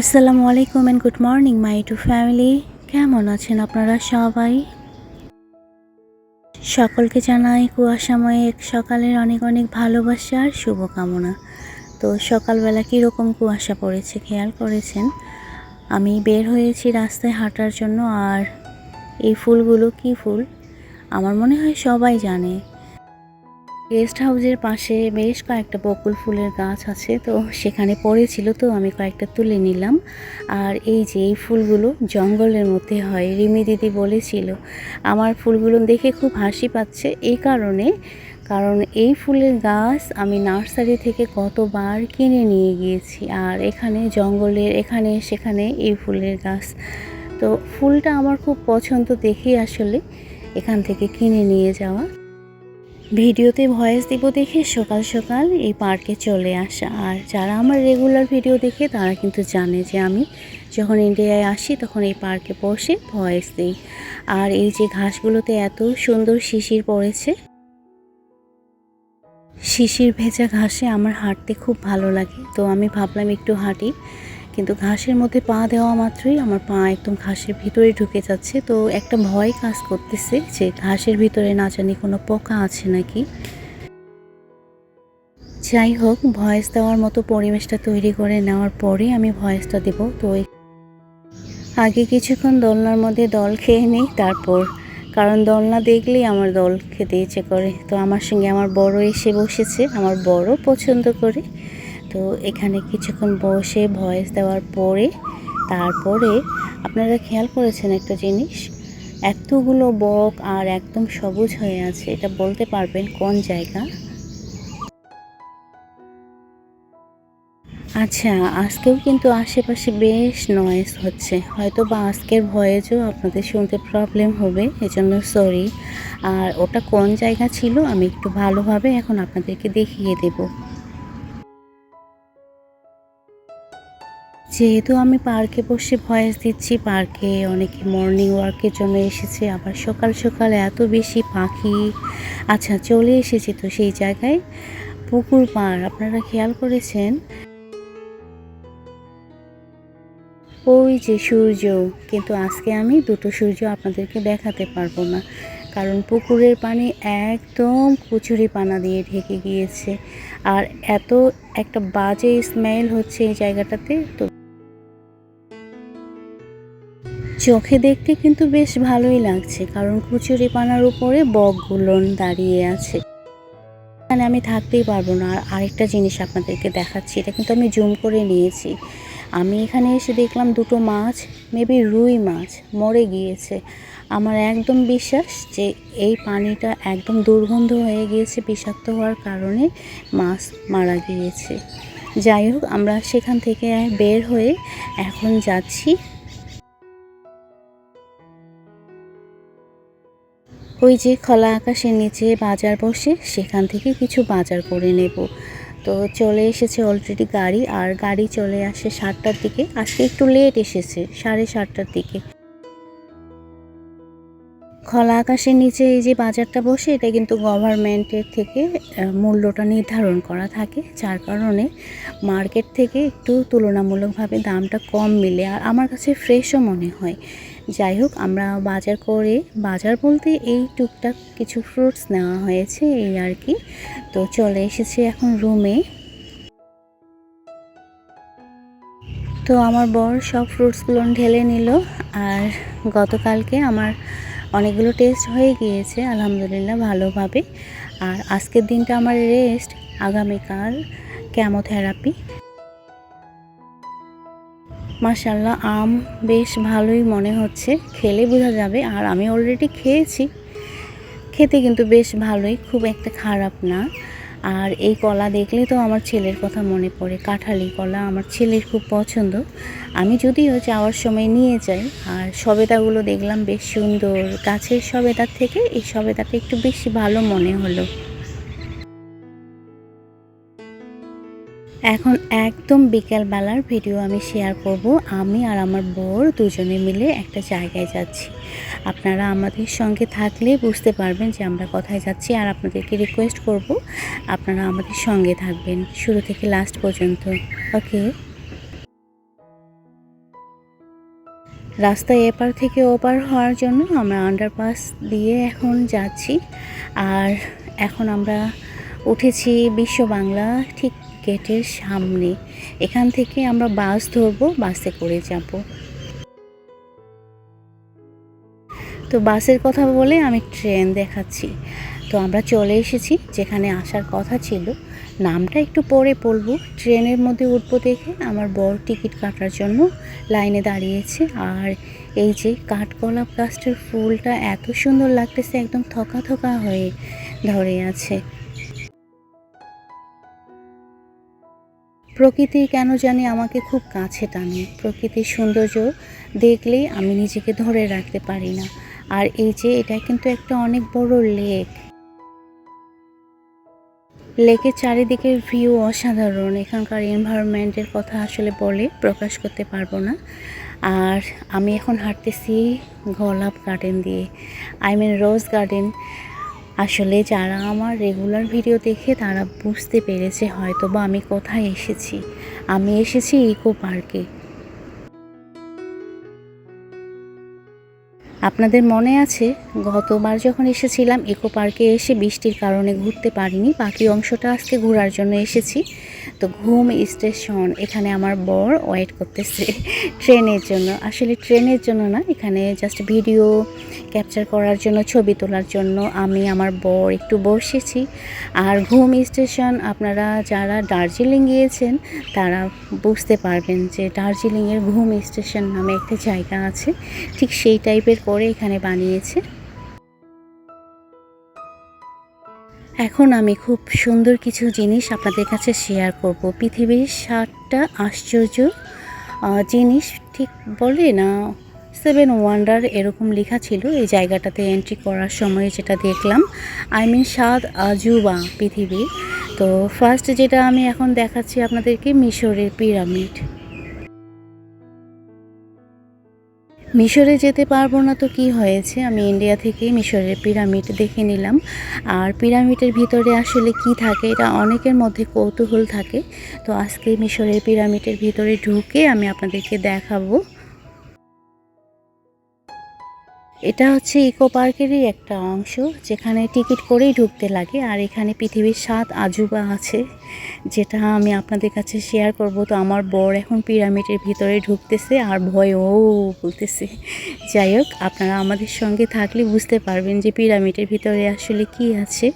আসসালামু আলাইকুম and good morning my to family কেমন আছেন আপনারা সবাই? সকলকে জানাই কুয়াশাময় এক সকালের অনেক অনেক ভালোবাসা আর শুভকামনা। তো সকালবেলা কীরকম কুয়াশা পড়েছে খেয়াল করেছেন? আমি বের হয়েছি রাস্তায় হাঁটার জন্য আর এই ফুলগুলো কি ফুল? আমার মনে হয় সবাই জানে। গেস্ট হাউসের পাশে বেশ কয়েকটা বকুল ফুলের গাছ আছে, তো সেখানে পড়েছিল তো আমি কয়েকটা তুলে নিলাম। আর এই যে এই ফুলগুলো জঙ্গলের মধ্যে হয়, রিমি দিদি বলেছিল, আমার ফুলগুলো দেখে খুব হাসি পাচ্ছে এই কারণে, কারণ এই ফুলের গাছ আমি নার্সারি থেকে কতবার কিনে নিয়ে গিয়েছি, আর এখানে জঙ্গলের, এখানে, সেখানে এই ফুলের গাছ। তো ফুলটা আমার খুব পছন্দ দেখেই আসলে এখান থেকে কিনে নিয়ে যাওয়া। ভিডিওতে ভয়েস দিব দেখে সকাল সকাল এই পার্কে চলে আসা। আর যারা আমার রেগুলার ভিডিও দেখে, তারা কিন্তু জানে যে আমি যখন ইন্ডিয়ায় আসি, তখন এই পার্কে বসে ভয়েস দিই। আর এই যে ঘাসগুলোতে এত সুন্দর শিশির পড়েছে, শিশির ভেজা ঘাসে আমার হাঁটতে খুব ভালো লাগে। তো আমি ভাবলাম একটু হাঁটি। কিন্তু ঘাসের মধ্যে পা দেওয়া মাত্রই আমার পা একদম ঘাসের ভিতরে ঢুকে যাচ্ছে। তো একটা ভয় কাজ করতেছে যে ঘাসের ভিতরে না জানি কোনো পোকা আছে নাকি। যাই হোক, ভয়েস দেওয়ার মতো পরিবেশটা তৈরি করে নেওয়ার পরে আমি ভয়েসটা দেব। তো আগে কিছুক্ষণ দোলনার মধ্যে দল খেয়ে নিই, তারপর। কারণ দোলনা দেখলেই আমার দল খেতে ইচ্ছে করে। তো আমার সঙ্গে আমার বড় এসে বসেছে, আমার বড় পছন্দ করে। তো এখানে কিছুক্ষণ বসে ভয়েস দেওয়ার পরে তারপরে আপনারা খেয়াল করেছেন একটা জিনিস? এতগুলো বক আর একদম সবুজ হয়ে আছে, এটা বলতে পারবেন কোন জায়গা? আচ্ছা আজকেও কিন্তু আশেপাশে বেশ নয়েজ হচ্ছে। হয়তো বা আজকের ভয়েসও আপনাদের শুনতে প্রবলেম হবে, এজন্য সরি আর ওটা কোন জায়গা ছিল? আমি একটু ভালোভাবে এখন আপনাদেরকে দেখিয়ে দেবো। যেহেতু আমি পার্কে বসে ভয়েস দিচ্ছি, পার্কে অনেকে মর্নিং ওয়ার্কের জন্য এসেছে, আবার সকাল সকাল এত বেশি পাখি। আচ্ছা চলে এসেছি তো সেই জায়গায়। পুকুর পাড়, আপনারা খেয়াল করেছেন? ওই যে সূর্য, কিন্তু আজকে আমি দুটো সূর্য আপনাদেরকে দেখাতে পারব না, কারণ পুকুরের পানি একদম কুচুরি পানা দিয়ে ঢেকে গিয়েছে। আর এত একটা বাজে স্মেল হচ্ছে এই জায়গাটাতে, তো চোখে দেখতে কিন্তু বেশ ভালোই লাগছে, কারণ কুচুরি পানার উপরে বকগুলো দাঁড়িয়ে আছে। এখানে আমি থাকতেই পারব না। আর আরেকটা জিনিস আপনাদেরকে দেখাচ্ছি, এটা কিন্তু আমি জুম করে নিয়েছি। আমি এখানে এসে দেখলাম দুটো মাছ মেবি রুই মাছ, মরে গিয়েছে। আমার একদম বিশ্বাস যে এই পানিটা একদম দুর্গন্ধ হয়ে গিয়েছে, বিষাক্ত হওয়ার কারণে মাছ মারা গিয়েছে। যাই হোক, আমরা সেখান থেকে বের হয়ে এখন যাচ্ছি ওই যে খোলা আকাশের নিচে বাজার বসে, সেখান থেকে কিছু বাজার করে নেব। তো চলে এসেছে অলরেডি গাড়ি, আর গাড়ি চলে আসে সাতটার দিকে। আজকে একটু লেট এসেছে, সাড়ে সাতটার দিকে। খোলা আকাশের নিচে এই যে বাজারটা বসে, এটা কিন্তু গভর্নমেন্টের থেকে মূল্যটা নির্ধারণ করা থাকে। যার কারণে মার্কেট থেকে একটু তুলনামূলকভাবে দামটা কম মিলে। আর আমার কাছে ফ্রেশও মনে হয়। যাই হোক, আমরা বাজার করে, বাজার বলতে এই টুকটাক কিছু ফ্রুটস নেওয়া হয়েছে এই আর কি। তো চলে এসেছি এখন রুমে তো আমার বর সব ফ্রুটসগুলো ঢেলে নিল, আর গতকালকে আমার অনেকগুলো টেস্ট হয়ে গিয়েছে, আলহামদুলিল্লাহ ভালোভাবে। আর আজকের দিনটা আমার রেস্ট আগামীকাল কেমোথেরাপি মাশাল্লাহ আম বেশ ভালোই মনে হচ্ছে। খেলে বোঝা যাবে, আর আমি অলরেডি খেয়েছি। খেতে কিন্তু বেশ ভালোই, খুব একটা খারাপ না। আর এই কলা দেখলে তো আমার ছেলের কথা মনে পড়ে, কাঁঠালি কলা আমার ছেলের খুব পছন্দ। আমি যদিও যাওয়ার সময় নিয়ে যাই, আর সবেদাগুলো দেখলাম বেশ সুন্দর। গাছের সবেদার থেকে এই সবেদাটা একটু বেশি ভালো মনে হলো। এখন একদম বিকেলবেলার ভিডিও আমি শেয়ার করব। আমি আর আমার বর দুজনে মিলে একটা জায়গায় যাচ্ছি। আপনারা আমাদের সঙ্গে থাকলে বুঝতে পারবেন যে আমরা কোথায় যাচ্ছি আর আপনাদেরকে রিকোয়েস্ট করব, আপনারা আমাদের সঙ্গে থাকবেন শুরু থেকে লাস্ট পর্যন্ত। ওকে রাস্তায় এপার থেকে ওপার হওয়ার জন্য আমরা আন্ডারপাস দিয়ে এখন যাচ্ছি। আর এখন আমরা উঠেছি বিশ্ব বাংলা, ঠিক গেটের সামনে। এখান থেকে আমরা বাস ধরবো, বাসে করে যাব। তো বাসের কথা বলে আমি ট্রেন দেখাচ্ছি। তো আমরা চলে এসেছি, যেখানে আসার কথা ছিল। নামটা একটু পরে বলব। ট্রেনের মধ্যে উঠবো দেখে আমার বড় টিকিট কাটার জন্য লাইনে দাঁড়িয়েছে। আর এই যে কাঠগোলাপ গাছটার ফুলটা এত সুন্দর লাগতেছে, একদম থকা থকা হয়ে ধরে আছে। প্রকৃতি কেন জানি আমাকে খুব কাছে টানে। প্রকৃতির সৌন্দর্য দেখলেই আমি নিজেকে ধরে রাখতে পারি না। আর এই যে, এটা কিন্তু একটা অনেক বড় লেক। লেকের চারিদিকের ভিউ অসাধারণ। এখানকার এনভায়রনমেন্টের কথা আসলে বলে প্রকাশ করতে পারব না। আর আমি এখন হাঁটতেছি গোলাপ গার্ডেন দিয়ে। আই মিন রোজ গার্ডেন আসলে যারা আমার রেগুলার ভিডিও দেখে তারা বুঝতে পেরেছে হয়তো বা আমি কোথায় এসেছি। আমি এসেছি ইকো পার্কে আপনাদের মনে আছে, গতবার যখন এসেছিলাম, ইকো পার্কে এসে বৃষ্টির কারণে ঘুরতে পারিনি, বাকি অংশটা আজকে ঘোরার জন্য এসেছি। তো ঘুম স্টেশন, এখানে আমার বর ওয়েট করতেছে ট্রেনের জন্য। আসলে ট্রেনের জন্য না, এখানে জাস্ট ভিডিও ক্যাপচার করার জন্য, ছবি তোলার জন্য আমি আমার বর একটু বসেছি। আর ঘুম স্টেশন, আপনারা যারা দার্জিলিং গিয়েছেন, তারা বুঝতে পারবেন যে দার্জিলিংয়ের ঘুম স্টেশন নামে একটা জায়গা আছে। ঠিক সেই টাইপের করে এখানে বানিয়েছে। এখন আমি খুব সুন্দর কিছু জিনিস আপনাদের কাছে শেয়ার করব। পৃথিবীর সাতটা আশ্চর্য জিনিস, ঠিক বলে না সেভেন ওয়ান্ডার এরকম লেখা ছিল। এই জায়গাটাতে এন্ট্রি করার সময় যেটা দেখলাম আই মিন সাত আজুবা পৃথিবী তো ফার্স্ট যেটা আমি এখন দেখাচ্ছি আপনাদেরকে, মিশরের পিরামিড মিশরে যেতে পারব না তো কি হয়েছে? আমি ইন্ডিয়া থেকেই মিশরের পিরামিড দেখে নিলাম। আর পিরামিডের ভিতরে আসলে কি থাকে? এটা অনেকের মধ্যে কৌতূহল থাকে। তো আজকে মিশরের পিরামিডের ভিতরে ঢুকে আমি আপনাদেরকে দেখাবো। এটা হচ্ছে ইকো পার্কেরই একটা অংশ, যেখানে টিকিট করেই ঢুকতে লাগে। আর এখানে পৃথিবীর সাত আজুবা আছে, যেটা আমি আপনাদের কাছে শেয়ার করব। তো আমার বর এখন পিরামিডের ভিতরে ঢুকতেছে আর ভয়, ও বলতেছে, যাই হোক, আপনারা আমাদের সঙ্গে থাকলে বুঝতে পারবেন যে পিরামিডের ভিতরে আসলে কি আছে।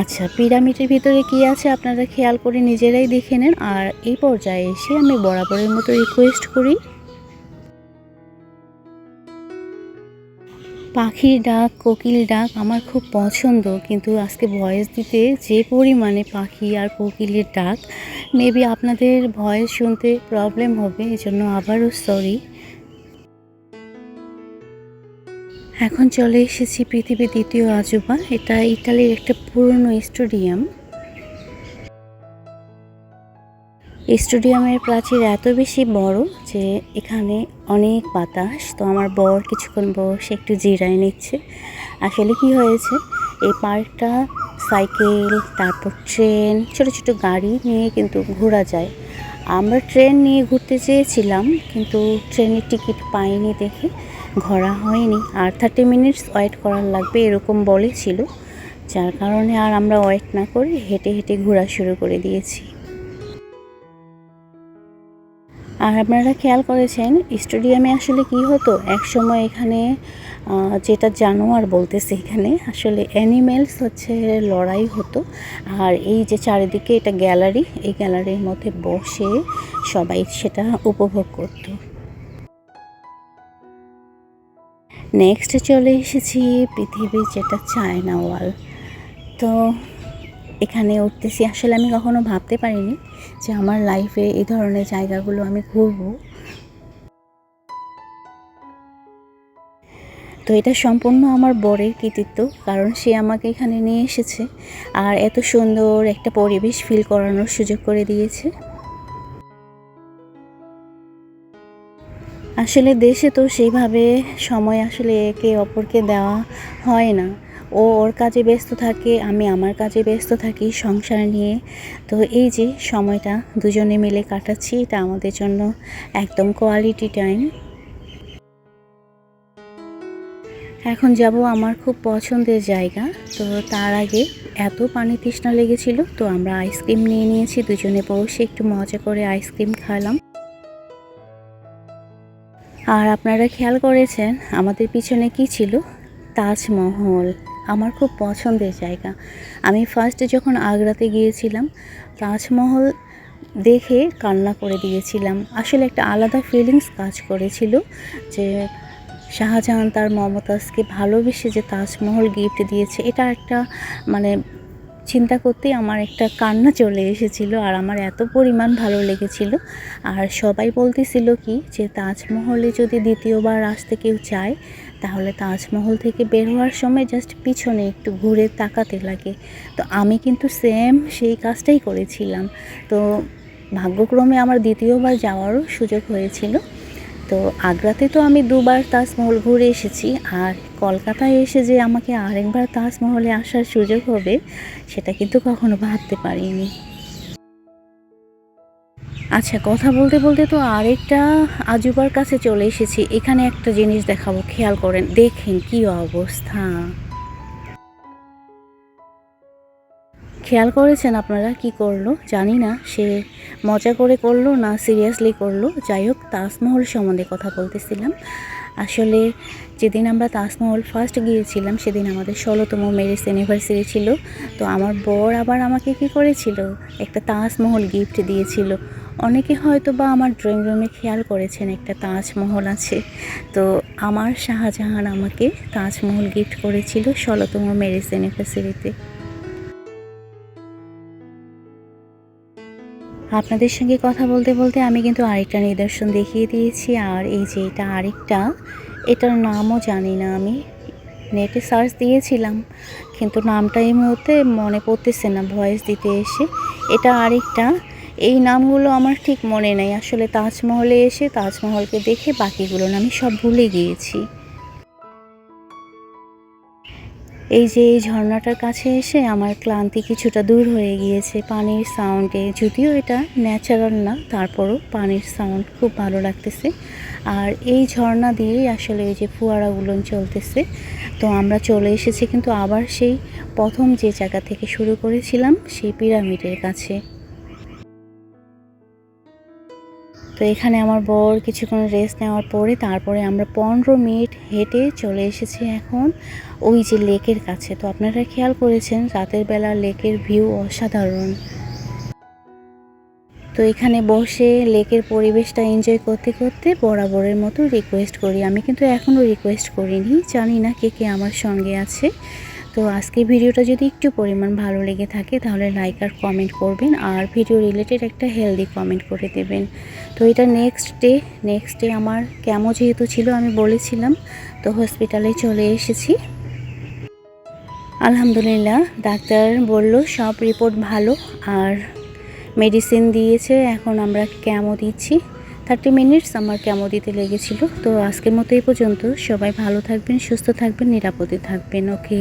আচ্ছা পিরামিডের ভিতরে কি আছে আপনারা খেয়াল করে নিজেরাই দেখে নেন। আর এই পর্যায়ে এসে আমি বরাবরের মতো রিকোয়েস্ট করি। পাখির ডাক, কোকিল ডাক আমার খুব পছন্দ। কিন্তু আজকে ভয়েস দিতে যে পরিমাণে পাখি আর কোকিলের ডাক মেবি আপনাদের ভয়েস শুনতে প্রবলেম হবে, এজন্য আবারও সরি এখন চলে এসেছি পৃথিবীর দ্বিতীয় আজুবা। এটা ইটালির একটা পুরনো স্টেডিয়াম। স্টেডিয়ামের প্রাচীর এত বেশি বড় যে এখানে অনেক বাতাস। তো আমার বর কিছুক্ষণ বসে একটু জিরায় নিচ্ছে। আসলে কি হয়েছে, এই পার্কটা সাইকেল, তারপর ট্রেন, ছোট ছোট গাড়ি নিয়ে কিন্তু ঘোরা যায়। আমরা ট্রেন নিয়ে ঘুরতে চেয়েছিলাম, কিন্তু ট্রেনের টিকিট পাইনি দেখে ঘোরা হয়নি। আর থার্টি মিনিটস ওয়েট করার লাগবে এরকম বলেছিল যার কারণে আর আমরা ওয়েট না করে হেঁটে হেঁটে ঘোরা শুরু করে দিয়েছি। আর আপনারা খেয়াল করেছেন, স্টেডিয়ামে আসলে কি হতো? এক সময় এখানে যেটা জানোয়ার বলতেছে এখানে, আসলে অ্যানিমেলস হচ্ছে লড়াই হতো। আর এই যে চারিদিকে এটা গ্যালারি এই গ্যালারির মধ্যে বসে সবাই সেটা উপভোগ করতো। নেক্সট চলে এসেছি পৃথিবীর যেটা চায়না ওয়াল তো এখানে উঠতেছি। আসলে আমি কখনো ভাবতে পারিনি যে আমার লাইফে এই ধরনের জায়গাগুলো আমি ঘুরবো। তো এটা সম্পূর্ণ আমার বরের কৃতিত্ব, কারণ সে আমাকে এখানে নিয়ে এসেছে আর এত সুন্দর একটা পরিবেশ ফিল করানোর সুযোগ করে দিয়েছে। আসলে দেশে তো সেইভাবে সময় আসলে একে অপরকে দেওয়া হয় না। ও ওর কাজে ব্যস্ত থাকে, আমি আমার কাজে ব্যস্ত থাকি সংসার নিয়ে। তো এই যে সময়টা, দুজনে মিলে কাটাচ্ছি, এটা আমাদের জন্য একদম কোয়ালিটি টাইম এখন যাব আমার খুব পছন্দের জায়গা, তো তার আগে এত পানি তৃষ্ণা লেগেছিল, তো আমরা আইসক্রিম নিয়ে নিয়েছি, দুজনে বসে একটু মজা করে আইসক্রিম খালাম। আর আপনারা খেয়াল করেছেন, আমাদের পিছনে কি ছিল? তাজমহল। আমার খুব পছন্দের জায়গা। আমি ফার্স্ট যখন আগ্রাতে গিয়েছিলাম, তাজমহল দেখে কান্না করে দিয়েছিলাম। আসলে একটা আলাদা ফিলিংস কাজ করেছিল যে শাহজাহান তার মমতাজকে ভালোবেসে যে তাজমহল গিফট দিয়েছে, এটা একটা মানে চিন্তা করতেই আমার একটা কান্না চলে এসেছিল আর আমার এত পরিমাণ ভালো লেগেছিল। আর সবাই বলতেছিল কি যে, তাজমহলে যদি দ্বিতীয়বার আসতে কেউ চায়, তাহলে তাজমহল থেকে বের হওয়ার সময় জাস্ট পিছনে একটু ঘুরে তাকাতে লাগে। তো আমি কিন্তু সেম সেই কাজটাই করেছিলাম। তো ভাগ্যক্রমে আমার দ্বিতীয়বার যাওয়ারও সুযোগ হয়েছিল। তো আগ্রাতে তো আমি দুবার তাজমহল ঘুরে এসেছি, আর কলকাতায় এসে যে আমাকে আরেকবার তাজমহলে আসার সুযোগ হবে, সেটা কিন্তু কখনো ভাবতে পারিনি। আচ্ছা কথা বলতে বলতে তো আরেকটা আজুবার কাছে চলে এসেছি। এখানে একটা জিনিস দেখাবো, খেয়াল করেন, দেখেন কি অবস্থা। খেয়াল করেছেন আপনারা কি করল? জানি না, সে মজা করে করল না সিরিয়াসলি করল? যাই হোক, তাজমহল সম্বন্ধে কথা বলতেছিলাম। আসলে যেদিন আমরা তাজমহল ফার্স্ট গিয়েছিলাম, সেদিন আমাদের ষোলোতম ম্যারেজ অ্যানিভার্সারি ছিল। তো আমার বর আবার আমাকে কি করেছিল? একটা তাজমহল গিফট দিয়েছিল। অনেকে হয়তো বা আমার ড্রয়িং রুমে খেয়াল করেছেন, একটা তাজমহল আছে। তো আমার শাহজাহান আমাকে তাজমহল গিফট করেছিল ষোলোতম ম্যারেজ অ্যানিভার্সারিতে আপনাদের সঙ্গে কথা বলতে বলতে আমি কিন্তু আরেকটা নিদর্শন দেখিয়ে দিয়েছি, আর এই যে এটা আরেকটা, এটার নামও জানি না আমি। নেটে সার্চ দিয়েছিলাম, কিন্তু নামটা এই মুহূর্তে মনে পড়তেছে না, ভয়েস দিতে এসে। এটা আরেকটা, এই নামগুলো আমার ঠিক মনে নেই। আসলে তাজমহলে এসে তাজমহলকে দেখে বাকিগুলো আমি সব ভুলে গিয়েছি। এই যে এই ঝর্ণাটার কাছে এসে আমার ক্লান্তি কিছুটা দূর হয়ে গিয়েছে। পানির সাউন্ডে যদিও এটা ন্যাচারাল না, তারপরও পানির সাউন্ড খুব ভালো লাগতেছে। আর এই ঝর্ণা দিয়েই আসলে এই যে ফোয়ারাগুলো চলতেছে। তো আমরা চলে এসেছি কিন্তু আবার সেই প্রথম যে জায়গা থেকে শুরু করেছিলাম, সেই পিরামিডের কাছে। তো এখানে আমার বর কিছুক্ষণ রেস্ট নেওয়ার পরে তারপরে আমরা পনেরো মিনিট হেঁটে চলে এসেছি এখন ওই যে লেকের কাছে। তো আপনারা খেয়াল করেছেন, রাতের বেলা লেকের ভিউ অসাধারণ। তো এখানে বসে লেকের পরিবেশটা এনজয় করতে করতে বরাবরের মতো রিকোয়েস্ট করি। আমি কিন্তু এখনও রিকোয়েস্ট করিনি, জানি না কে কে আমার সঙ্গে আছে। তো আজকে ভিডিওটা যদি একটু পরিমাণ ভালো লেগে থাকে, তাহলে লাইক আর কমেন্ট করবেন, আর ভিডিও রিলেটেড একটা হেলদি কমেন্ট করে দেবেন। তো এটা নেক্সট ডে নেক্সট ডে আমার কেমো যেহেতু ছিল, আমি বলেছিলাম, তো হসপিটালে চলে এসেছি। আলহামদুলিল্লাহ, ডাক্তার বলল, সব রিপোর্ট ভালো, আর মেডিসিন দিয়েছে, এখন আমরা ক্যামো দিচ্ছি। থার্টি মিনিটস আমার ক্যামো দিতে লেগেছিল। তো আজকের মতো এই পর্যন্ত। সবাই ভালো থাকবেন, সুস্থ থাকবেন, নিরাপদে থাকবেন, ওকে?